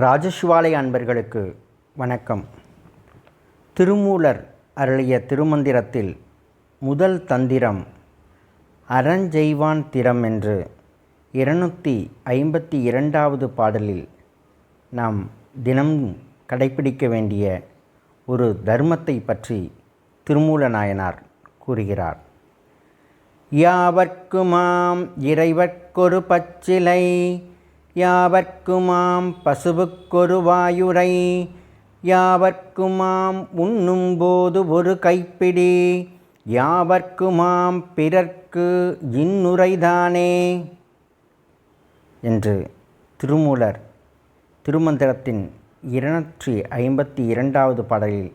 ராஜசிவாலய அன்பர்களுக்கு வணக்கம். திருமூலர் அருளிய திருமந்திரத்தில் முதல் தந்திரம் அறஞ்செய்வான் திறம் என்று இருநூற்றி ஐம்பத்தி இரண்டாவது பாடலில் நாம் தினம் கடைப்பிடிக்க வேண்டிய ஒரு தர்மத்தை பற்றி திருமூல நாயனார் கூறுகிறார். யாவர்க்குமாம் இறைவர்க்கொரு பச்சிலை யாவர்க்குமாம் பசுவுக்கொரு வாயுரை யாவர்க்குமாம் உண்ணும்போது ஒரு கைப்பிடி யாவர்க்குமாம் பிறர்க்கு இன்னுரைதானே என்று திருமூலர் திருமந்திரத்தின் இருநூற்றி ஐம்பத்தி இரண்டாவது பாடலில்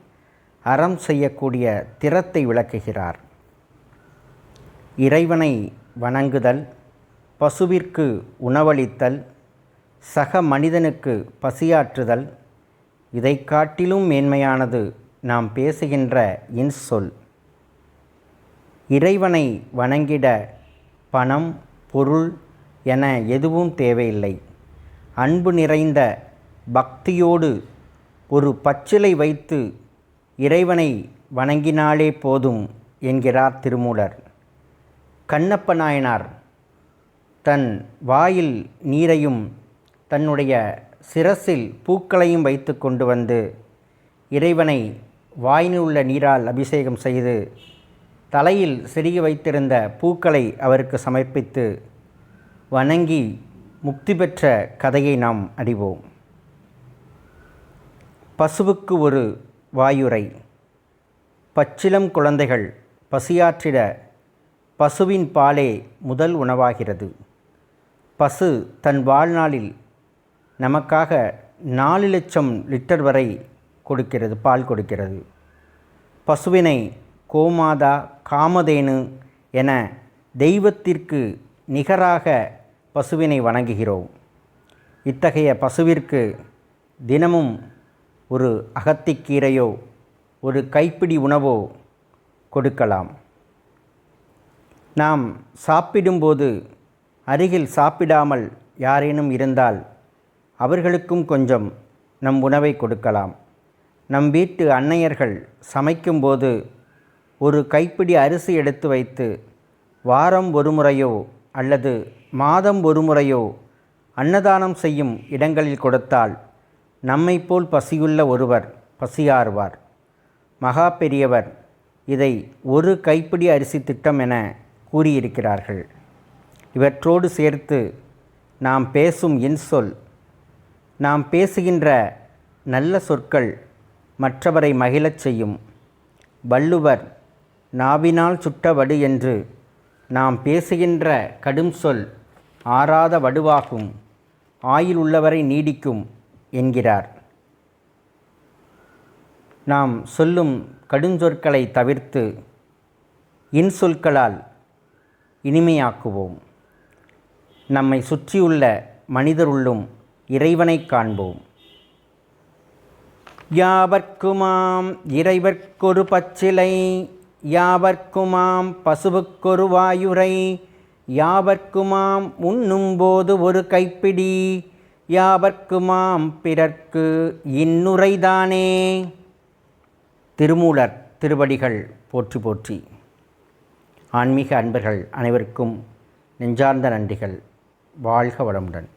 அறம் செய்யக்கூடிய திறத்தை விளக்குகிறார். இறைவனை வணங்குதல் பசுவிற்கு உணவளித்தல் சக மனிதனுக்கு பசியாற்றுதல் இதை காட்டிலும் மேன்மையானது நாம் பேசுகின்ற இன்சொல். இறைவனை வணங்கிட பணம் பொருள் என எதுவும் தேவையில்லை. அன்பு நிறைந்த பக்தியோடு ஒரு பச்சிலை வைத்து இறைவனை வணங்கினாலே போதும் என்கிறார் திருமூலர். கண்ணப்ப நாயனார் தன் வாயில் நீரையும் தன்னுடைய சிரசில் பூக்களையும் வைத்து கொண்டு வந்து இறைவனை வாயினுள்ள நீரால் அபிஷேகம் செய்து தலையில் செருகி வைத்திருந்த பூக்களை அவருக்கு சமர்ப்பித்து வணங்கி முக்தி பெற்ற கதையை நாம் அறிவோம். பசுவுக்கு ஒரு வாயுரை பச்சிலம் குழந்தைகள் பசியாற்றிட பசுவின் பாலே முதல் உணவாகிறது. பசு தன் வாழ்நாளில் நமக்காக நாலு லட்சம் லிட்டர் வரை கொடுக்கிறது பால் கொடுக்கிறது. பசுவினை கோமாதா காமதேனு என தெய்வத்திற்கு நிகராக பசுவினை வணங்குகிறோம். இத்தகைய பசுவிற்கு தினமும் ஒரு அகத்திக்கீரையோ ஒரு கைப்பிடி உணவோ கொடுக்கலாம். நாம் சாப்பிடும்போது அருகில் சாப்பிடாமல் யாரேனும் இருந்தால் அவர்களுக்கும் கொஞ்சம் நம் உணவை கொடுக்கலாம். நம் வீட்டு அன்னையர்கள் சமைக்கும்போது ஒரு கைப்பிடி அரிசி எடுத்து வைத்து வாரம் ஒரு முறையோ அல்லது மாதம் ஒரு முறையோ அன்னதானம் செய்யும் இடங்களில் கொடுத்தால் நம்மை போல் பசியுள்ள ஒருவர் பசியாறுவார். மகா பெரியவர் இதை ஒரு கைப்பிடி அரிசி திட்டம் என கூறியிருக்கிறார்கள். இவற்றோடு சேர்த்து நாம் பேசும் இன்சொல் நாம் பேசுகின்ற நல்ல சொற்கள் மற்றவரை மகிழச் செய்யும். வள்ளுவர் நாவினால் சுட்ட வடு என்று நாம் பேசுகின்ற கடும் சொல் ஆறாத வடுவாகும் ஆயில் உள்ளவரை நீடிக்கும் என்கிறார். நாம் சொல்லும் கடுஞ்சொற்களை தவிர்த்து இன்சொற்களால் இனிமையாக்குவோம். நம்மை சுற்றியுள்ள மனிதருள்ளும் இறைவனை காண்போம். யாவர்க்குமாம் இறைவர்க்கொரு பச்சிலை யாவர்க்குமாம் பசுவுக்கொரு வாயுரை யாவர்க்குமாம் உண்ணும்போது ஒரு கைப்பிடி யாவர்க்குமாம் பிறர்க்கு இன்னுரைதானே? திருமூலர் திருவடிகள் போற்றி போற்றி. ஆன்மீக அன்பர்கள் அனைவருக்கும் நெஞ்சார்ந்த நன்றிகள். வாழ்க வளமுடன்.